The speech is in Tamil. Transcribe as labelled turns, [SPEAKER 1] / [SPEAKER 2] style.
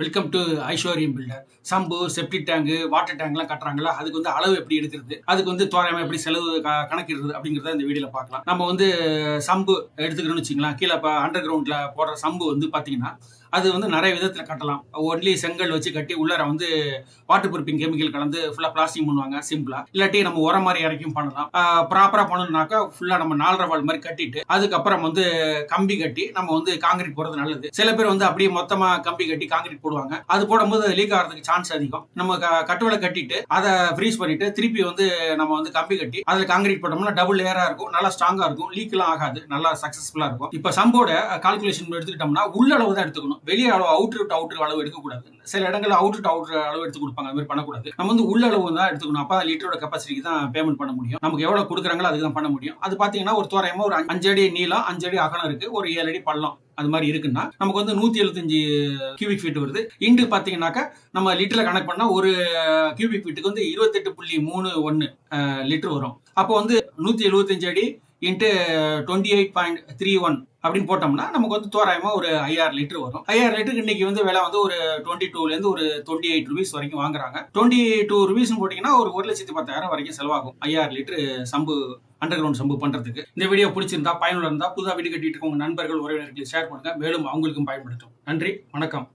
[SPEAKER 1] Welcome to Aishwaryam builder sump septic tank water டேங்க்லாம் கட்டுறாங்களா அதுக்கு வந்து அளவு எப்படி எடுக்கிறது? அதுக்கு வந்து தோராயமா எப்படி செலவு க- கணக்கிடுறது அப்படிங்கிறத இந்த வீடியோல பார்க்கலாம். நம்ம வந்து சம்பு எடுத்துக்கிறோம்னு வச்சுக்கலாம் கீழே இப்போ அண்டர் கிரவுண்ட்ல போடுற சம்பு வந்து பார்த்தீங்கன்னா அது வந்து நிறைய விதத்தில் கட்டலாம். ஒன்லி செங்கல் வச்சு கட்டி உள்ளார வந்து வாட்டர் ப்ரூஃபிங் கெமிக்கல் கலந்து ஃபுல்லாக பிளாஸ்டிக் பண்ணுவாங்க சிம்பிளா இல்லாட்டி நம்ம உரம் மாதிரி இறக்கியும் பண்ணலாம். ப்ராப்பராக பண்ணணும்னாக்கா ஃபுல்லாக நம்ம நாலரை வால் மாதிரி கட்டிட்டு அதுக்கப்புறம் வந்து கம்பி கட்டி நம்ம வந்து காங்கிரீட் போடுறது நல்லது. சில பேர் வந்து அப்படியே மொத்தமாக கம்பி கட்டி காங்கிரீட் போடுவாங்க. அது போடும்போது லீக் ஆகிறதுக்கு சான்ஸ் அதிகம். நம்ம க- கட்டுவலை கட்டிட்டு அதை ஃப்ரீஸ் பண்ணிட்டு திருப்பி வந்து நம்ம வந்து கம்பி கட்டி அதில் காங்கிரீட் போட்டோம்னா டபுள் லேயராக இருக்கும் நல்லா ஸ்ட்ராங்காக இருக்கும். லீக்லாம் ஆகாது நல்லா சக்ஸஸ்ஃபுல்லாக இருக்கும். இப்போ சம்போட கால்குலேஷன் எடுத்துக்கிட்டோம்னா உள்ளளவு தான் எடுத்துக்கணும். வெளியே அளவு அவுட்ரு டு அவுட்ரு அளவு எடுக்கக்கூடாது. சில இடங்களில் அவுட்ரு டு அவுட்ரு அளவு எடுத்து கொடுப்பாங்க. அது மாதிரி பண்ணக்கூடாது. நம்ம வந்து உள்ள அளவு தான் எடுத்துக்கணும். அப்போ லிட்டரோட கெப்பாசிட்டிக்கு தான் பேமெண்ட் பண்ண முடியும். நமக்கு எவ்வளோ கொடுக்குறாங்களோ அதுக்கு தான் பண்ண முடியும். அது பார்த்தீங்கன்னா ஒரு தோராயமா ஒரு அஞ்சு அடி நீளம் அஞ்சு அடி அகலம் இருக்கு. ஒரு ஏழு அடி பள்ளம் அது மாதிரி இருக்குன்னா நமக்கு வந்து நூத்தி எழுபத்தஞ்சு கியூபிக் ஃபீட் வருது. இண்டு பாத்தீங்கன்னாக்கா நம்ம லிட்டர்ல கணக்கு பண்ணா ஒரு கியூபிக் ஃபீட்டுக்கு வந்து இருபத்தெட்டு புள்ளி மூணு ஒன்னு லிட்டர் வரும். அப்போ வந்து நூத்தி எழுபத்தஞ்சு அடி into twenty eight point three one அப்படின்னு போட்டோம்னா நமக்கு வந்து தோராயமாக ஒரு ஐயாயிரம் லிட்டர் வரும். ஐயாயிரம் லிட்டருக்கு இன்னைக்கு வந்து விலை வந்து ஒரு டுவெண்ட்டி டூலேருந்து ஒரு டுவெண்ட்டி எயிட் ருபீஸ் வரைக்கும் வாங்குறாங்க. டுவெண்ட்டி டூ ருபீஸ்னு போட்டிங்கன்னா ஒரு ஒரு லட்சத்தி பத்தாயிரம் வரைக்கும் செலவாகும் ஐயாயிரம் litre sump underground sump பண்ணுறதுக்கு இந்த வீடியோ பிடிச்சிருந்தா பயனுள்ள இருந்தால் புதுதாக வீடு கட்டிட்டு உங்கள் நண்பர்கள் உறவினர்களுக்கு ஷேர் பண்ணுங்கள் மேலும் அவங்களுக்கும் பயன்படுத்தும். நன்றி வணக்கம்.